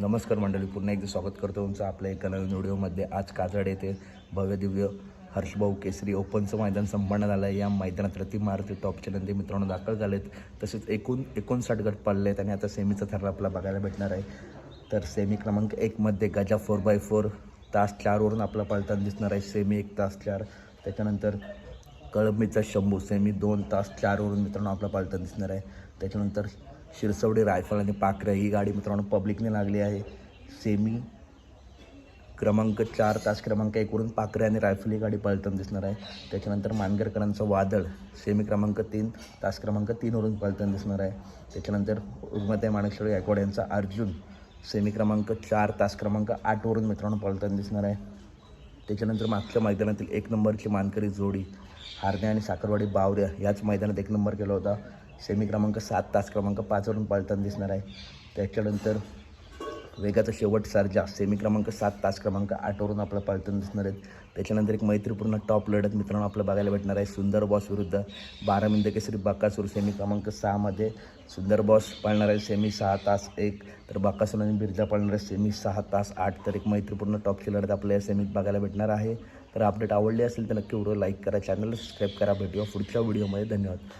नमस्कार मंडळी पुन्हा एकदा स्वागत करतो तुमचं आपल्या एका नवीन व्हिडिओमध्ये. आज काजड येथे भव्य दिव्य हर्षभाऊ केसरी ओपनचं मैदान संपन्न झालं आहे या मैदानात रती मारुती टॉपचे नंदी मित्रांनो दाखल झालेत. तसेच एकूण एकोणसाठ गट पडले आहेत आणि आता सेमीचा थर आपला बघायला भेटणार आहे. तर सेमी क्रमांक एकमध्ये गजा फोर बाय फोर तास चारवरून आपला पळताना दिसणार आहे. सेमी एक तास चार. त्याच्यानंतर कळंबीचा शंभू सेमी दोन तास चारवरून मित्रांनो आपला पालताना दिसणार आहे. त्याच्यानंतर शिरसवडे रायफल आणि पाखरे ही गाडी मित्रांनो पब्लिकने लागली आहे. सेमी क्रमांक चार तास क्रमांक एकवरून पाखरे आणि रायफल ही गाडी पळताना दिसणार आहे. त्याच्यानंतर मानगरकरांचं वादळ सेमी क्रमांक तीन तास क्रमांक तीनवरून पळताना दिसणार आहे. त्याच्यानंतर उर्मताई माणेश्वर गायकवाड यांचा अर्जुन सेमी क्रमांक चार तास क्रमांक आठवरून मित्रांनो पळताना दिसणार आहे. त्याच्यानंतर मागच्या मैदानातील एक नंबरची मानकरी जोडी हारणे आणि साखरवाडी बावऱ्या याच मैदानात एक नंबर केला होता. सेमी क्रमांक सात तास क्रमांक पाचवरून पळताना दिसणार आहे. त्याच्यानंतर वेगाचा शेवट सर्जा सेमी क्रमांक सात तास क्रमांक आठवरून आपलं पालटून दिसणार आहेत. त्याच्यानंतर एक मैत्रीपूर्ण टॉप लढत मित्रांनो आपलं बघायला भेटणार आहे. सुंदर बॉस विरुद्ध बारा मिंद केसरी बाकासूर सेमी क्रमांक सहामध्ये सुंदर बॉस पाळणार आहे. सेमी सहा तास एक तर बाकासूर आणि बिरजा पाळणार आहे. सेमी सहा तास आठ तर एक मैत्रीपूर्ण टॉपची लढत आपल्या या सेमीत बघायला भेटणार आहे. तर अपडेट आवडली असेल तर नक्की व्हिडिओ लाईक करा चॅनलला सबस्क्राईब करा. भेटूया पुढच्या व्हिडिओमध्ये. धन्यवाद.